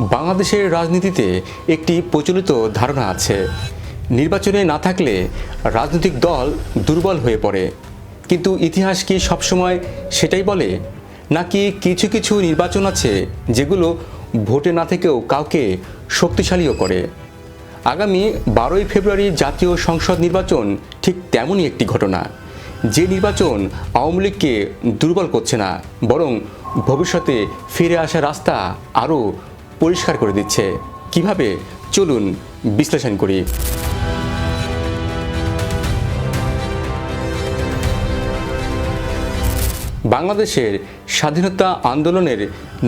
বাংলাদেশের রাজনীতিতে একটি প্রচলিত ধারণা আছে। নির্বাচনে না থাকলে রাজনৈতিক দল দুর্বল হয়ে পড়ে। কিন্তু ইতিহাস কি সবসময় সেটাই বলে? নাকি কিছু কিছু নির্বাচন আছে যেগুলো ভোটে না থেকেও কাউকে শক্তিশালীও করে? আগামী বারোই ফেব্রুয়ারি জাতীয় সংসদ নির্বাচন ঠিক তেমনই একটি ঘটনা। যে নির্বাচন আওয়ামী লীগকে দুর্বল করছে না, বরং ভবিষ্যতে ফিরে আসার রাস্তা আরও পরিষ্কার করে দিচ্ছে। কীভাবে? চলুন বিশ্লেষণ করি। বাংলাদেশের স্বাধীনতা আন্দোলনের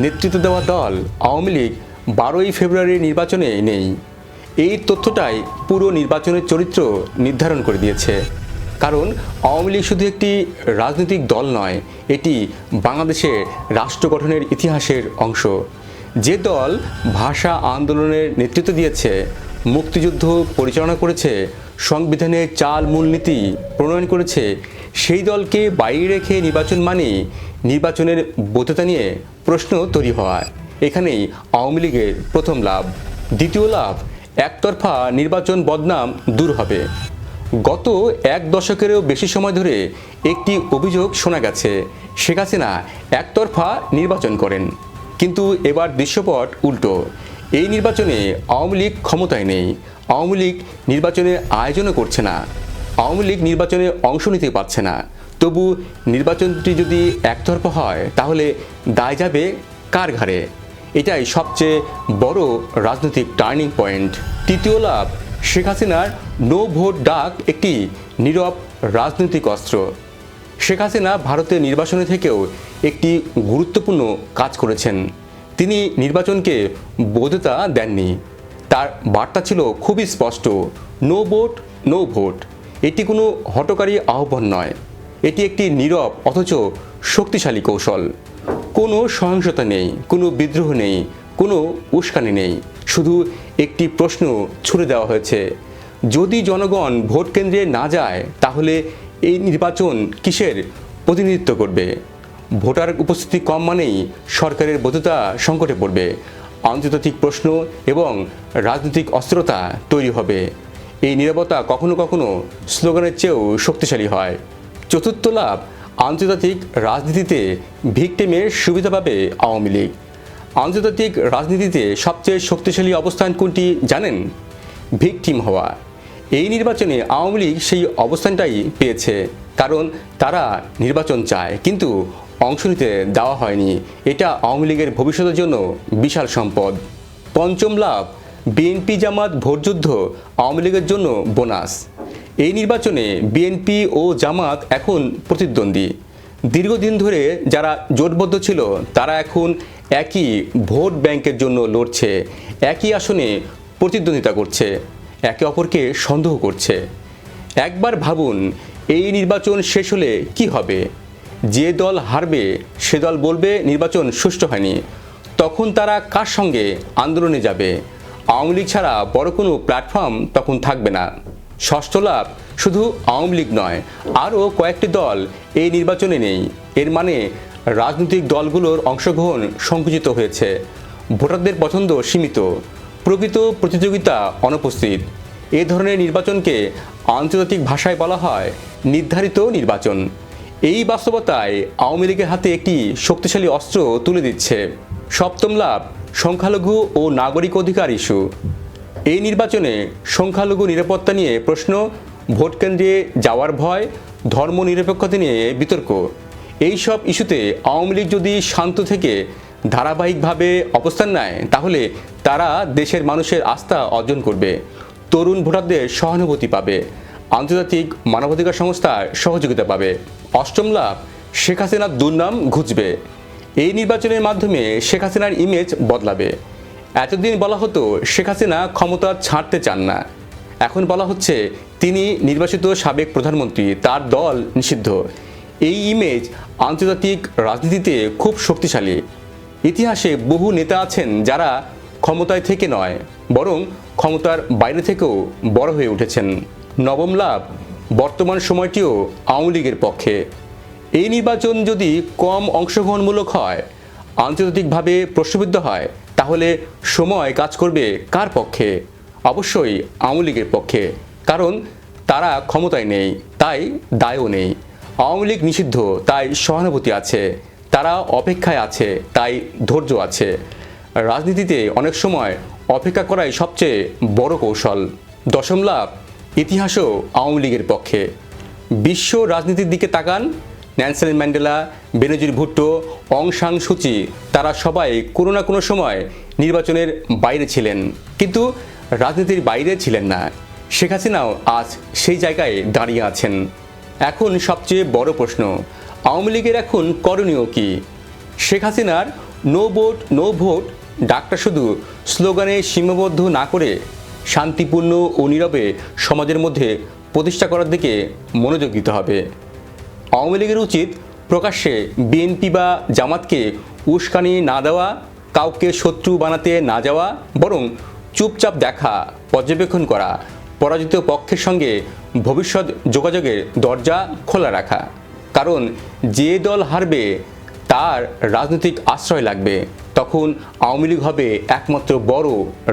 নেতৃত্ব দেওয়া দল আওয়ামী লীগ বারোই ফেব্রুয়ারি নির্বাচনে নেই। এই তথ্যটাই পুরো নির্বাচনের চরিত্র নির্ধারণ করে দিয়েছে। কারণ আওয়ামী লীগ শুধু একটি রাজনৈতিক দল নয়, এটি বাংলাদেশের রাষ্ট্র গঠনের ইতিহাসের অংশ। যে দল ভাষা আন্দোলনের নেতৃত্ব দিয়েছে, মুক্তিযুদ্ধ পরিচালনা করেছে সংবিধানের চাল মূলনীতি প্রণয়ন করেছে, সেই দলকে বাইরে রেখে নির্বাচন মানে নির্বাচনের বৈধতা নিয়ে প্রশ্ন তৈরি হওয়া। এখানেই আওয়ামী লীগের প্রথম লাভ। দ্বিতীয় লাভ, একতরফা নির্বাচন বদনাম দূর হবে। গত এক দশকেরও বেশি সময় ধরে একটি অভিযোগ শোনা গেছে, শেখ হাসিনা একতরফা নির্বাচন করেন। কিন্তু এবার দৃশ্যপট উল্টো। এই নির্বাচনে আওয়ামী লীগ ক্ষমতায় নেই। আওয়ামী লীগ নির্বাচনের আয়োজনও করছে না। আওয়ামী লীগ নির্বাচনে অংশ নিতে পারছে না। তবু নির্বাচনটি যদি একতরফা হয়, তাহলে দায় যাবে কার ঘাড়ে? এটাই সবচেয়ে বড় রাজনৈতিক টার্নিং পয়েন্ট। তৃতীয় লাভ, শেখ হাসিনার নো ভোট ডাক একটি নীরব রাজনৈতিক অস্ত্র। শেখ হাসিনা ভারতের নির্বাচনে থেকেও একটি গুরুত্বপূর্ণ কাজ করেছেন। তিনি নির্বাচনকে বৈধতা দেননি। তার বার্তা ছিল খুবই স্পষ্ট, নো ভোট নো ভোট। এটি কোনো হটকারী আহ্বান নয়। এটি একটি নীরব অথচ শক্তিশালী কৌশল। কোনো সহিংসতা নেই, কোনো বিদ্রোহ নেই, কোনো উস্কানি নেই। শুধু একটি প্রশ্ন ছুড়ে দেওয়া হয়েছে, যদি জনগণ ভোট কেন্দ্রে না যায়, তাহলে এই নির্বাচন কিসের প্রতিনিধিত্ব করবে? ভোটার উপস্থিতি কম মানেই সরকারের বৈধতা সংকটে পড়বে। আন্তর্জাতিক প্রশ্ন এবং রাজনৈতিক অস্থিরতা তৈরি হবে। এই নিরাপত্তা কখনো কখনো স্লোগানের চেয়েও শক্তিশালী হয়। চতুর্থ লাভ, আন্তর্জাতিক রাজনীতিতে ভিকটিমের সুবিধা পাবে আওয়ামী লীগ। আন্তর্জাতিক রাজনীতিতে সবচেয়ে শক্তিশালী অবস্থান কোনটি জানেন? ভিকটিম হওয়া। এই নির্বাচনে আওয়ামী লীগ সেই অবস্থানটাই পেয়েছে, কারণ তারা নির্বাচন চায়, কিন্তু অংশ নিতে দেওয়া হয়নি। এটা আওয়ামী লীগের ভবিষ্যতের জন্য বিশাল সম্পদ। পঞ্চম লাভ, বিএনপি জামাত ভোটযুদ্ধ আওয়ামী লীগের জন্য বোনাস। এই নির্বাচনে বিএনপি ও জামাত এখন প্রতিদ্বন্দ্বী। দীর্ঘদিন ধরে যারা জোটবদ্ধ ছিল, তারা এখন একই ভোট ব্যাংকের জন্য লড়ছে, একই আসনে প্রতিদ্বন্দ্বিতা করছে। একে অপরকে সন্দেহ করছে। একবার ভাবুন, এই নির্বাচন শেষ হলে কি হবে? যে দল হারবে, সে দল বলবে নির্বাচন সুষ্ঠু হয়নি। তখন তারা কার সঙ্গে আন্দোলনে যাবে? আওয়ামী লীগ ছাড়া বড় কোনো প্ল্যাটফর্ম তখন থাকবে না। ষষ্ঠ লাভ শুধু আওয়ামী লীগ নয়, আরও কয়েকটি দল এই নির্বাচনে নেই। এর মানে রাজনৈতিক দলগুলোর অংশগ্রহণ সংকুচিত হয়েছে। ভোটারদের পছন্দ সীমিত। প্রকৃত প্রতিযোগিতা অনুপস্থিত। এ ধরনের নির্বাচনকে আন্তর্জাতিক ভাষায় বলা হয় নির্ধারিত নির্বাচন। এই বাস্তবতায় আওয়ামী লীগের হাতে একটি শক্তিশালী অস্ত্র তুলে দিচ্ছে। সপ্তম লাভ, সংখ্যালঘু ও নাগরিক অধিকার ইস্যু। এই নির্বাচনে সংখ্যালঘু নিরাপত্তা নিয়ে প্রশ্ন ভোটকেন্দ্রে যাওয়ার ভয়, ধর্ম নিরপেক্ষতা নিয়ে বিতর্ক। এই সব ইস্যুতে আওয়ামী লীগ যদি শান্ত থেকে ধারাবাহিকভাবে অবস্থান নেয়, তাহলে তারা দেশের মানুষের আস্থা অর্জন করবে। তরুণ ভোটারদের সহানুভূতি পাবে। আন্তর্জাতিক মানবাধিকার সংস্থার সহযোগিতা পাবে। অষ্টম লাভ, শেখ হাসিনার দুর্নাম ঘুচবে। এই নির্বাচনের মাধ্যমে শেখ হাসিনার ইমেজ বদলাবে। এতদিন বলা হতো শেখ হাসিনা ক্ষমতা ছাড়তে চান না। এখন বলা হচ্ছে তিনি নির্বাচিত সাবেক প্রধানমন্ত্রী, তার দল নিষিদ্ধ। এই ইমেজ আন্তর্জাতিক রাজনীতিতে খুব শক্তিশালী। ইতিহাসে বহু নেতা আছেন যারা ক্ষমতায় থেকে নয়, বরং ক্ষমতার বাইরে থেকেও বড় হয়ে উঠেছেন। নবম লাভ, বর্তমান সময়টিও আওয়ামী লীগের পক্ষে। এই নির্বাচন যদি কম অংশগ্রহণমূলক হয়, আন্তর্জাতিকভাবে প্রশ্নবিদ্ধ হয়, তাহলে সময় কাজ করবে কার পক্ষে? অবশ্যই আওয়ামী লীগের পক্ষে, কারণ তারা ক্ষমতায় নেই, তাই দায়ও নেই। আওয়ামী লীগ নিষিদ্ধ, তাই সহানুভূতি আছে। তারা অপেক্ষায় আছে, তাই ধৈর্য আছে। রাজনীতিতে অনেক সময় অপেক্ষা করাই সবচেয়ে বড় কৌশল। দশম লাভ, ইতিহাসও আওয়ামী লীগের পক্ষে। বিশ্ব রাজনীতির দিকে তাকান ন্যানসেল ম্যান্ডেলা, বেনজির ভুট্টো, অং সাং সুচি তারা সবাই কোনো না কোনো সময় নির্বাচনের বাইরে ছিলেন। কিন্তু রাজনীতির বাইরে ছিলেন না। শেখ হাসিনাও আজ সেই জায়গায় দাঁড়িয়ে আছেন। এখন সবচেয়ে বড় প্রশ্ন, আওয়ামী লীগের এখন করণীয় কি? শেখ হাসিনার নো ভোট নো ভোট ডাকটা শুধু স্লোগানে সীমাবদ্ধ না করে শান্তিপূর্ণ ও নীরবে সমাজের মধ্যে প্রতিষ্ঠা করার দিকে মনোযোগ দিতে হবে। আওয়ামী লীগের উচিত প্রকাশ্যে বিএনপি বা জামাতকে উস্কানি না দেওয়া, কাউকে শত্রু বানাতে না যাওয়া, বরং চুপচাপ দেখা, পর্যবেক্ষণ করা, পরাজিত পক্ষের সঙ্গে ভবিষ্যৎ যোগাযোগের দরজা খোলা রাখা। কারণ যে দল হারবে তার রাজনৈতিক আশ্রয় লাগবে। তখন আওয়ামী লীগ হবে একমাত্র বড়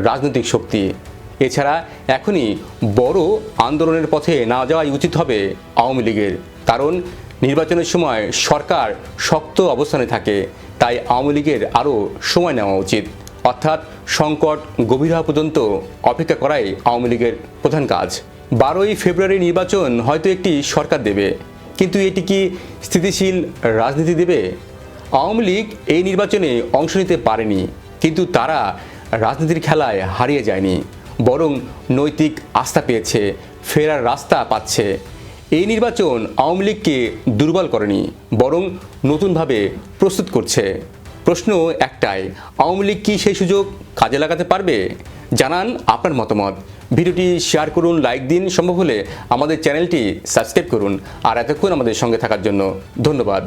রাজনৈতিক শক্তি। এছাড়া এখনই বড় আন্দোলনের পথে না যাওয়াই উচিত হবে আওয়ামী লীগের। কারণ নির্বাচনের সময় সরকার শক্ত অবস্থানে থাকে, তাই আওয়ামী লীগের আরও সময় নেওয়া উচিত। অর্থাৎ সংকট গভীর হওয়া পর্যন্ত অপেক্ষা করাই আওয়ামী লীগের প্রধান কাজ। বারোই ফেব্রুয়ারি নির্বাচন হয়তো একটি সরকার দেবে, কিন্তু এটি কি স্থিতিশীল রাজনীতি দেবে? আওয়ামী লীগ এই নির্বাচনে অংশ নিতে পারেনি, কিন্তু তারা রাজনীতির খেলায় হারিয়ে যায়নি, বরং নৈতিক আস্থা পেয়েছে, ফেরার রাস্তা পাচ্ছে। এই নির্বাচন আওয়ামী লীগকে দুর্বল করেনি, বরং নতুনভাবে প্রস্তুত করছে। প্রশ্ন একটাই, আওয়ামী লীগ কি সেই সুযোগ কাজে লাগাতে পারবে? জানান আপনার মতামত। ভিডিওটি শেয়ার করুন, লাইক দিন, সম্ভব হলে আমাদের চ্যানেলটি সাবস্ক্রাইব করুন। আর এতক্ষণ আমাদের সঙ্গে থাকার জন্য ধন্যবাদ।